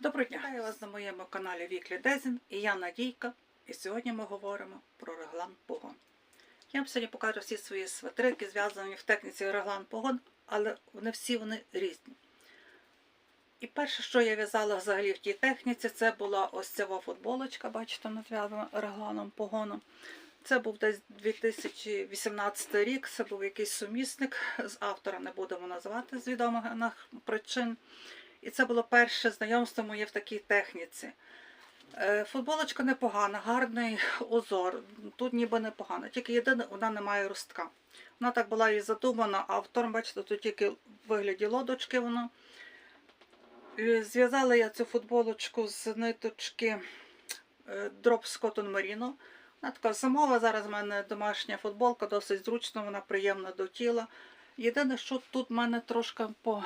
Доброго дня! Вітаю вас на моєму каналі Віклі Дезін і я Надійка. І сьогодні ми говоримо про реглан погон. Я вам сьогодні покажу всі свої свитрики, зв'язані в техніці реглан погон, але вони всі вони різні. І перше, що я в'язала взагалі в тій техніці, це була ось ця футболочка, бачите, зв'язана регланом погоном. Це був десь 2018 рік, це був якийсь сумісник з автора, не будемо називати з відомих причин. І це було перше знайомство моє в такій техніці. Е, Футболочка непогана, гарний узор. Тут ніби непогано. Тільки єдине, вона не має ростка. Вона так була і задумана, а втором, бачите, тут тільки в вигляді лодочки воно. Зв'язала я цю футболочку з ниточки е, Drops Cotton Merino. Вона така зимова, зараз в мене домашня футболка, досить зручна, вона приємна до тіла. Єдине, що тут в мене трошки по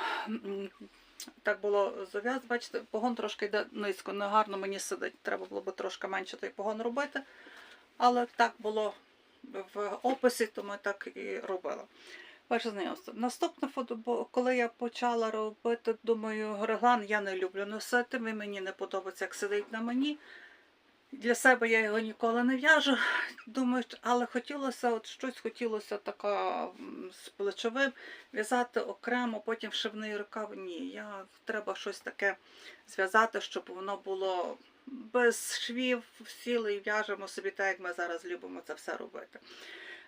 так було зав'яз, бачите, погон трошки йде низько, не гарно мені сидить. Треба було б трошки менше той погон робити. Але так було в описі, тому я так і робила. Перше знайомство. Наступне фото, бо коли я почала робити, думаю, реглан я не люблю носити, мені не подобається, як сидить на мені. Для себе я його ніколи не в'яжу. Думаю, але хотілося, от щось хотілося така з плечовим в'язати окремо, потім вшивний рукав. Ні, я треба щось таке зв'язати, щоб воно було без швів, сіли і в'яжемо собі так, як ми зараз любимо це все робити.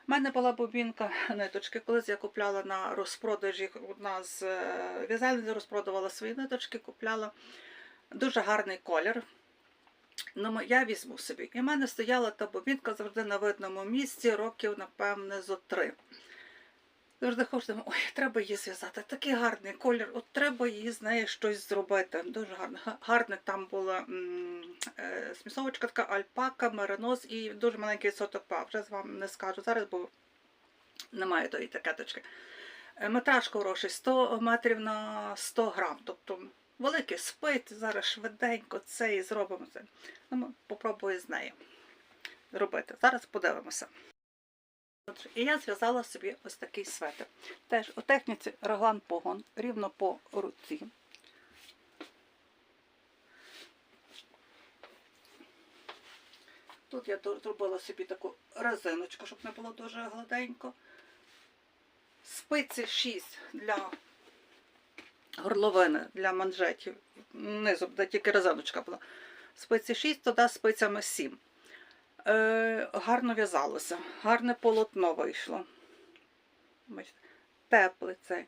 У мене була бобінка ниточки. Колись я купляла на розпродажі, одна з е, в'язальниць розпродавала свої ниточки, купляла дуже гарний колір. Ну, я візьму собі. І в мене стояла та бобінка завжди на видному місці, років, напевне, зо три. Завжди думаю, ой, треба її зв'язати. Такий гарний колір, от треба її з нею щось зробити. Дуже гарно. Гарне там була е, смісовочка, така альпака, меринос і дуже маленький відсоток пав. Вже вам не скажу зараз, бо немає тої етикеточки. Е, Метраж хороший 100 метрів на 100 грам. Тобто великий спит, зараз швиденько це і зробимо це. Ну, ми попробую з нею робити. Зараз подивимося. І я зв'язала собі ось такий светр. Теж у техніці реглан погон рівно по руці. Тут я зробила собі таку резиночку, щоб не було дуже гладенько. Спиці 6 для горловини, для манжетів. Низу, де тільки резиночка була. Спиці 6, туди спицями 7. Е, гарно в'язалося, гарне полотно вийшло. Теплий цей,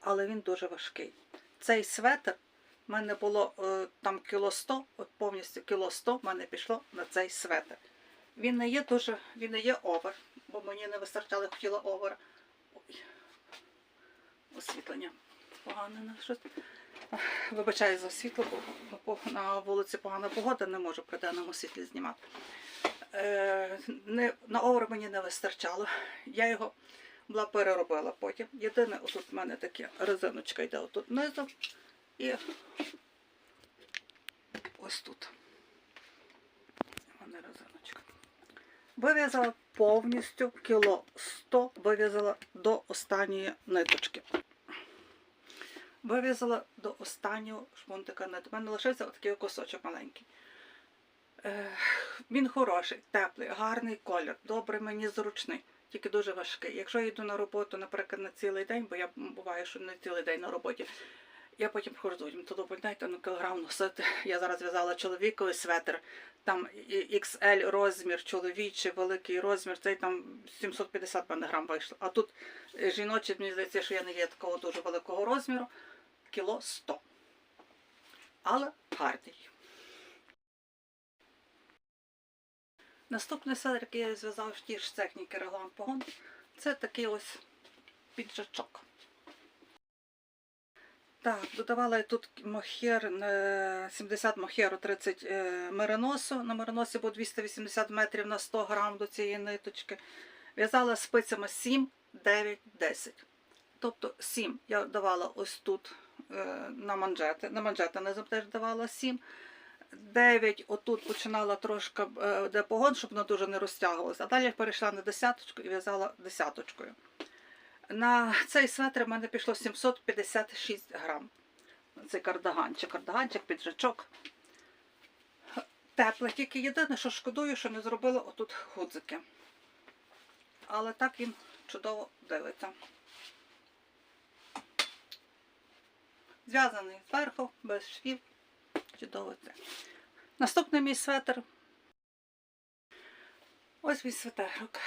але він дуже важкий. Цей светр в мене було е, там кіло 100, от повністю кіло 100 в мене пішло на цей светр. Він не є дуже, він не є овер, бо мені не вистачало, хотіла овер. Ой, освітлення погане на щось. Вибачаю за світло, бо на вулиці погана погода, не можу при денному світлі знімати. Е, на овер мені не вистачало. Я його була переробила потім. Єдине, отут в мене таке резиночка йде отут низу і ось тут. У резиночка. Вив'язала повністю кіло 100, вив'язала до останньої ниточки. Вив'язала до останнього шмунтика ниту. У мене лишився отакий кусочок маленький. Він хороший, теплий, гарний колір, добре мені зручний, тільки дуже важкий. Якщо я йду на роботу, наприклад, на цілий день, бо я буваю, що не цілий день на роботі, я потім думаю, то думаю, дайте ну, кілограм носити. Я зараз в'язала чоловіковий светр, там XL розмір, чоловічий, великий розмір, цей там 750 мене грам вийшло. А тут жіночий, мені здається, що я не є такого дуже великого розміру, кіло 100. Але гарний. Наступний селер, який я зв'язав в тій ж техніки реглан погон, це такий ось піджачок. Так, додавала я тут мохер е, 70 мохеру, 30 е, мериносу. На мериносі було 280 метрів на 100 грам до цієї ниточки. В'язала спицями 7, 9, 10. Тобто 7 я давала ось тут на манжети. На манжети низом теж давала 7. 9 отут починала трошки е, де погон, щоб воно дуже не розтягувалося. А далі я перейшла на десяточку і в'язала десяточкою. На цей светр в мене пішло 756 грам. цей кардаганчик. Кардаганчик, піджачок. Теплий, тільки єдине, що шкодую, що не зробила отут гудзики. Але так він чудово дивиться. Зв'язаний зверху, без швів. Чудово це. Наступний мій светр. Ось мій светерок.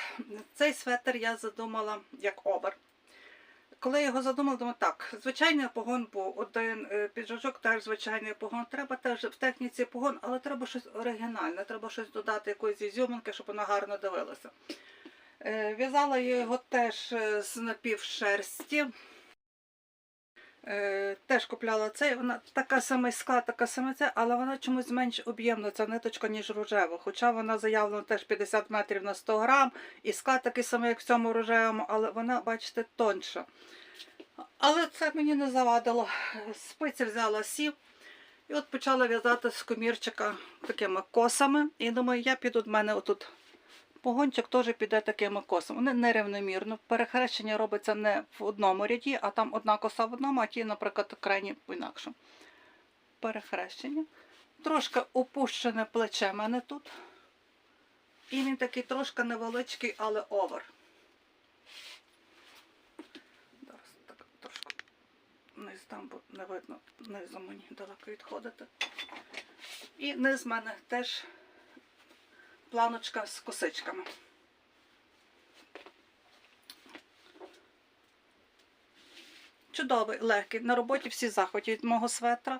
Цей светр я задумала як обер. Коли я його задумала, думаю, так, звичайний погон був один е, піджачок, теж звичайний погон. Треба теж в техніці погон, але треба щось оригінальне, треба щось додати, якоїсь ізюминки, щоб вона гарно дивилася. Е, В'язала я його теж е, з напівшерсті. Е, Теж купляла цей, вона така сама склад, така сама ця, але вона чомусь менш об'ємна, ця ниточка, ніж рожева. Хоча вона заявлена теж 50 метрів на 100 грам, і склад такий самий, як в цьому рожевому, але вона, бачите, тонша. Але це мені не завадило. Спиці взяла сів. І от почала в'язати з комірчика такими косами. І думаю, я піду в мене отут. Погончик теж піде такими косами. Вони нерівномірно. Перехрещення робиться не в одному ряді, а там одна коса в одному, а ті, наприклад, крайні інакше. Перехрещення. Трошки опущене плече в мене тут. І він такий трошки невеличкий, але овер. Зараз так трошки низ там, бо не видно, низом мені далеко відходити. І низ в мене теж планочка з косичками. Чудовий, легкий. На роботі всі захваті від мого светра.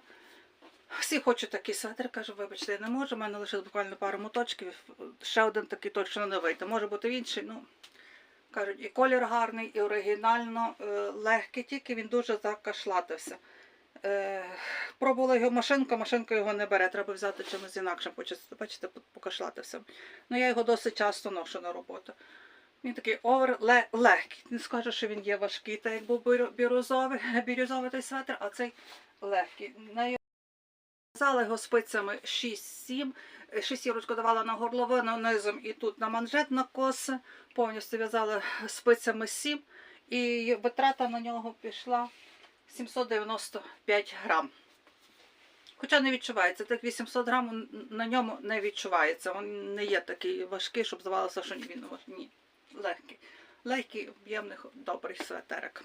Всі хочуть такий светр, кажу, вибачте, я не можу, у мене лише буквально пару моточків. Ще один такий точно не вийде. Може бути в інший, ну кажуть, і колір гарний, і оригінально е, легкий, тільки він дуже закашлатився. Е, пробувала його машинка, машинка його не бере, треба взяти чимось почистити. Бачите, покашлатився. Ну я його досить часто ношу на роботу. Він такий овер ле- легкий. Не скажу, що він є важкий, так як був бірюзовий, бірюзовий той светр, а цей легкий. В'язала його спицями 6-7. 6 ручку давала на горловину низом і тут на манжет на коси. Повністю в'язала спицями 7. І витрата на нього пішла 795 грам. Хоча не відчувається, так 800 грам на ньому не відчувається. Він не є такий важкий, щоб здавалося, що він ні. Легкий. Легкий, об'ємний, добрий светерик.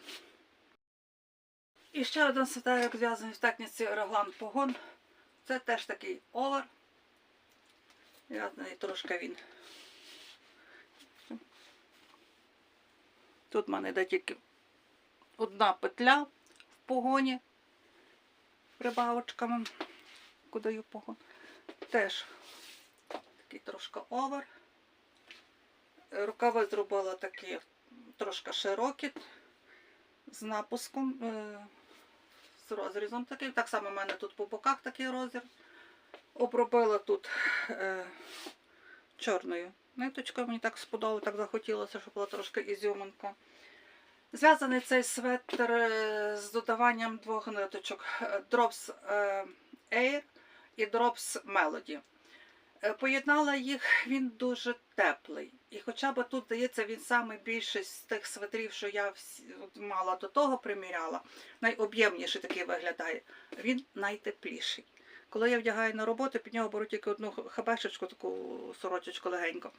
І ще один светерик зв'язаний в техніці реглан погон. Це теж такий овер. Зв'язаний трошки він. Тут в мене йде тільки одна петля погоні прибавочками, куди я погон. Теж такий трошки овер. Рукави зробила такі трошки широкі, з напуском, е, з розрізом таким. Так само в мене тут по боках такий розріз. Обробила тут е, чорною ниточкою. Мені так сподобалося, так захотілося, щоб була трошки ізюминка. Зв'язаний цей светр е, з додаванням двох ниточок Drops е, Air і Drops Melody. Е, Поєднала їх, він дуже теплий. І хоча б тут, здається, він найбільший з тих светрів, що я мала до того приміряла, найоб'ємніший такий виглядає. Він найтепліший. Коли я вдягаю на роботу, під нього беру тільки одну хабешечку, таку сорочечку легеньку.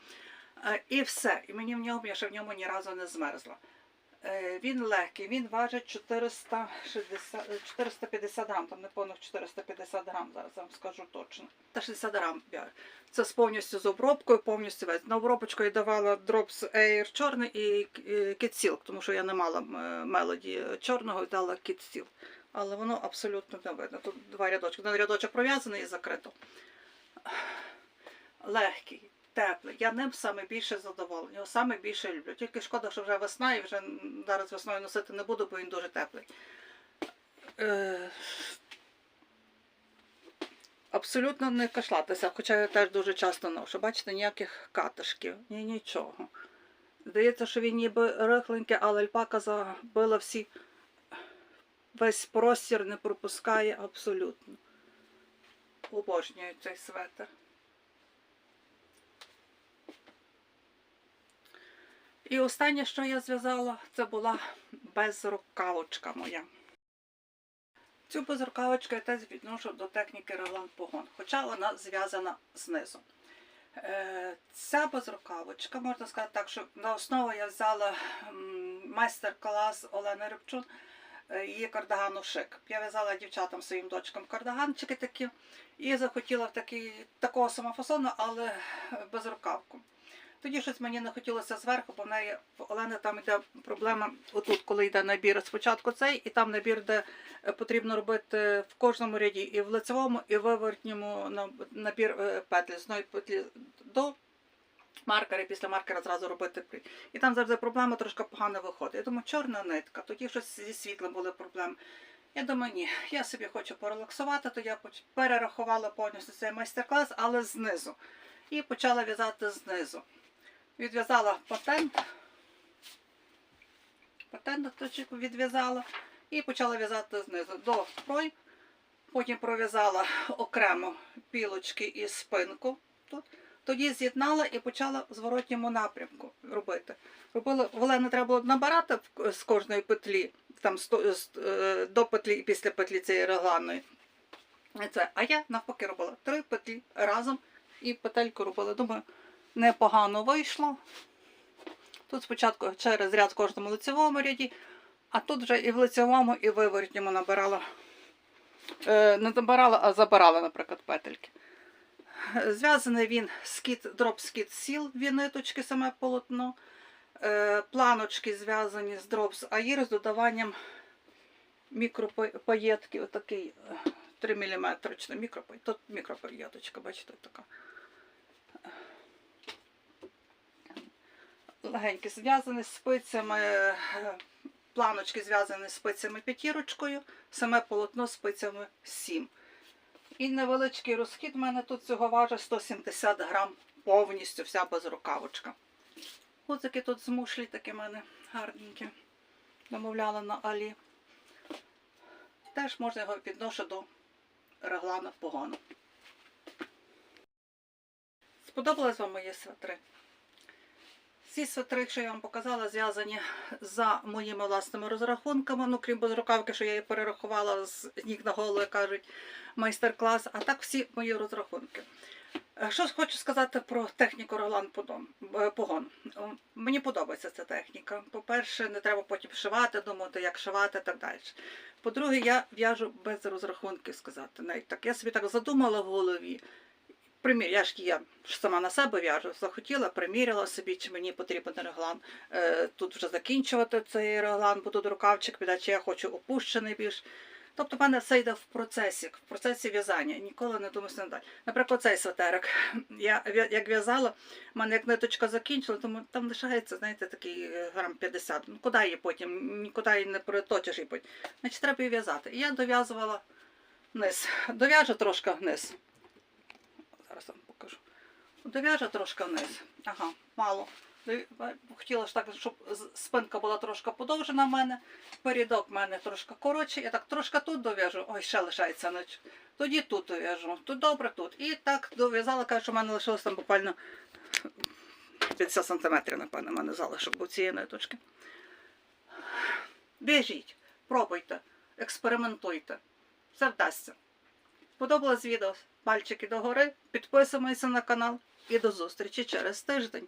Е, І все. І мені в ньому, я ще в ньому ні разу не змерзла. Е, Він легкий, він важить 460, е, 450 грам, там не повних 450 грам, зараз вам скажу точно. Та 60 грам. Це з повністю з обробкою, повністю весь. На обробочку я давала Drops Air чорний і Kid Silk, тому що я не мала е, мелоді чорного і дала Kid Silk. Але воно абсолютно не видно. Тут два рядочки. Один рядочок пров'язаний і закрито. Легкий, теплий. Я ним саме більше задоволена. Його саме більше люблю. Тільки шкода, що вже весна і вже зараз весною носити не буду, бо він дуже теплий. Е, Абсолютно не кашлатися, хоча я теж дуже часто ношу. Бачите, ніяких катишків, ні нічого. Здається, що він ніби рихленький, але альпака забила всі весь простір, не пропускає абсолютно. Обожнюю цей светр. І останнє, що я зв'язала, це була безрукавочка моя. Цю безрукавочку я теж відношу до техніки реглан погон, хоча вона зв'язана знизу. Е, Ця безрукавочка, можна сказати так, що на основу я взяла майстер-клас Олени Рибчун, е, її кардагану шик. Я в'язала дівчатам своїм дочкам кардаганчики такі і захотіла в такий, такого самого фасону, але без рукавку. Тоді щось мені не хотілося зверху, бо в неї в Олени там йде проблема отут, коли йде набір спочатку цей, і там набір, де е, потрібно робити в кожному ряді, і в лицевому, і в вивертньому набір е, петлі з одної петлі до маркера, і після маркера зразу робити. І там завжди проблема трошки погано виходить. Я думаю, чорна нитка, тоді щось зі світлом були проблеми. Я думаю, ні, я собі хочу порелаксувати, то я перерахувала повністю цей майстер-клас, але знизу. І почала в'язати знизу. Відв'язала патент, патент відв'язала і почала в'язати знизу до пройм. Потім пров'язала окремо пілочки і спинку. Тут. Тоді з'єднала і почала в зворотньому напрямку робити. Робила, Олена треба було набирати з кожної петлі, там з- е, до петлі і після петлі цієї регланної. Це. А я навпаки робила три петлі разом і петельку робила. Думаю, непогано вийшло. Тут спочатку через ряд в кожному лицевому ряді, а тут вже і в лицевому, і в виворотньому набирала. Е, не набирала, а забирала, наприклад, петельки. Зв'язаний він скіт, дроп скіт сіл, дві ниточки, саме полотно. Е, планочки зв'язані з дроп з аїр з додаванням мікропаєтки, отакий е, 3 мм, мікропаєточка, бачите, така. Легенькі зв'язані спицями, е, планочки зв'язані спицями п'ятірочкою, саме полотно спицями 7. І невеличкий розхід в мене тут цього важить 170 грам повністю вся безрукавочка. Гудзики тут змушлі такі в мене гарненькі. Замовляла на Алі. Теж можна його відношу до реглана погону. Сподобались вам мої свитри? Ці свитри, що я вам показала, зв'язані за моїми власними розрахунками. Ну, крім безрукавки, що я її перерахувала з ніг на голову, кажуть, майстер-клас. А так всі мої розрахунки. Е, Що хочу сказати про техніку Роглан е, Погон. Мені подобається ця техніка. По-перше, не треба потім шивати, думати, як шивати і так далі. По-друге, я в'яжу без розрахунків сказати. Навіть так. Я собі так задумала в голові. Я ж я сама на себе в'яжу, захотіла, приміряла собі, чи мені потрібен реглан. Е, тут вже закінчувати цей реглан, бо тут рукавчик піде, чи я хочу опущений більш. Тобто в мене все йде в процесі, в процесі в'язання. Ніколи не думаю, не далі. Наприклад, цей светерик. Я як в'язала, в мене як ниточка закінчила, тому там лишається, знаєте, такий е, грам 50. Ну куди її потім? Нікуди її не переточиш її потім. Значить, треба її в'язати. І я дов'язувала низ. Дов'яжу трошки вниз. Зараз вам покажу. Дов'яжу трошки вниз. Ага, мало. Хотіла ж так, щоб спинка була трошки подовжена в мене. Передок в мене трошки коротший. Я так трошки тут дов'яжу. Ой, ще лишається ніч. Тоді тут дов'яжу. Тут добре, тут. І так дов'язала, кажу, що в мене лишилось там буквально 50 сантиметрів, напевно, в мене залишок був цієї ниточки. Біжіть, пробуйте, експериментуйте. Все вдасться. Сподобалось відео? Пальчики догори, підписуємося на канал і до зустрічі через тиждень.